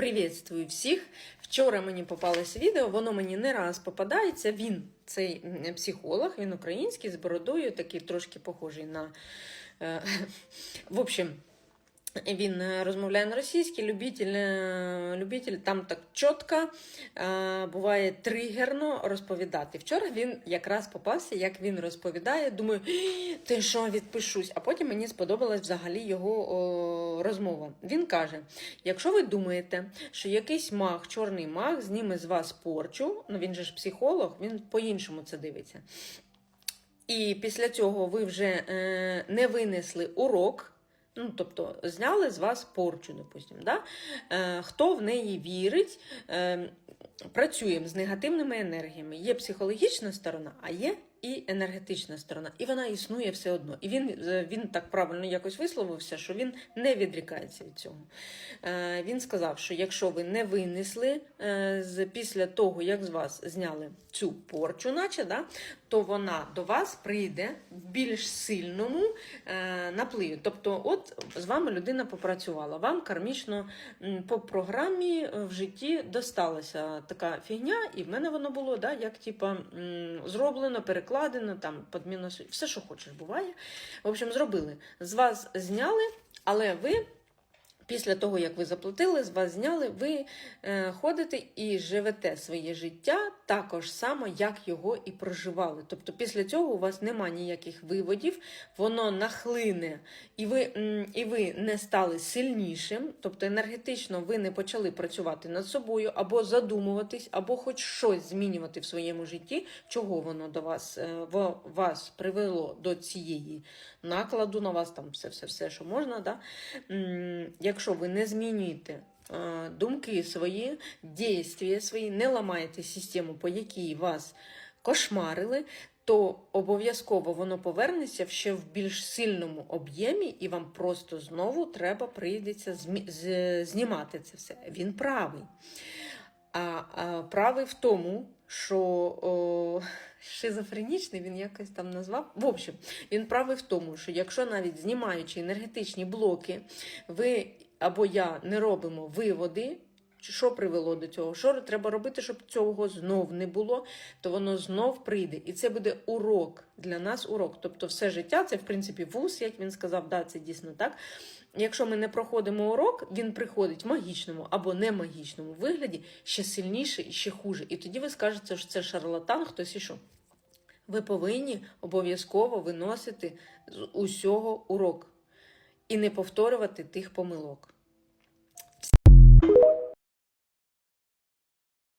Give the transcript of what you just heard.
Привітствую всіх! Вчора мені попалось відео, воно мені не раз попадається. Він цей психолог, він український з бородою, такий трошки похожий на. е, В общем, він е, розмовляє на російській, любитель, е, любитель там так чітко, е, буває тригерно розповідати. Вчора він якраз попався, як він розповідає. Думаю, ти що відпишусь? А потім мені сподобалась взагалі його о, розмова. Він каже: якщо ви думаєте, що якийсь маг, чорний маг, зніме з вас порчу, ну він же ж психолог, він по-іншому це дивиться. І після цього ви вже е, не винесли урок. Ну, тобто зняли з вас порчу, допустимо. Да? Е, хто в неї вірить, е, працюємо з негативними енергіями. Є психологічна сторона, а є і енергетична сторона. І вона існує все одно. І він, е, він так правильно якось висловився, що він не відрікається від цього. Е, він сказав, що якщо ви не винесли е, з, після того, як з вас зняли цю порчу, наче, да, то вона до вас прийде в більш сильному напливі. Тобто, от з вами людина попрацювала, вам кармічно по програмі в житті досталася така фігня, і в мене воно було, да, як типа зроблено, перекладено, там подміно, все, що хочеш, буває. В общем, зробили. З вас зняли, але ви. Після того, як ви заплатили, з вас зняли, ви е, ходите і живете своє життя також само, як його і проживали. Тобто, після цього у вас нема ніяких виводів, воно нахлине, і ви, і ви не стали сильнішим, тобто енергетично ви не почали працювати над собою, або задумуватись, або хоч щось змінювати в своєму житті, чого воно до вас, е, вас привело до цієї накладу на вас, там все, все, все, що можна. Да? Якщо ви не змінюєте е, думки свої, дійствия свої, не ламаєте систему, по якій вас кошмарили, то обов'язково воно повернеться ще в більш сильному об'ємі, і вам просто знову треба прийдеться знімати це все. Він правий. А, а правий в тому, що о, шизофренічний він якось там назвав. В общем, він правий в тому, що якщо навіть знімаючи енергетичні блоки, ви або я не робимо виводи. Що привело до цього? Що треба робити, щоб цього знов не було, то воно знов прийде. І це буде урок для нас урок. Тобто, все життя це, в принципі, вуз, як він сказав, да, це дійсно так. Якщо ми не проходимо урок, він приходить в магічному або не магічному вигляді ще сильніше і ще хуже. І тоді ви скажете, що це шарлатан, хтось і що. Ви повинні обов'язково виносити з усього урок і не повторювати тих помилок.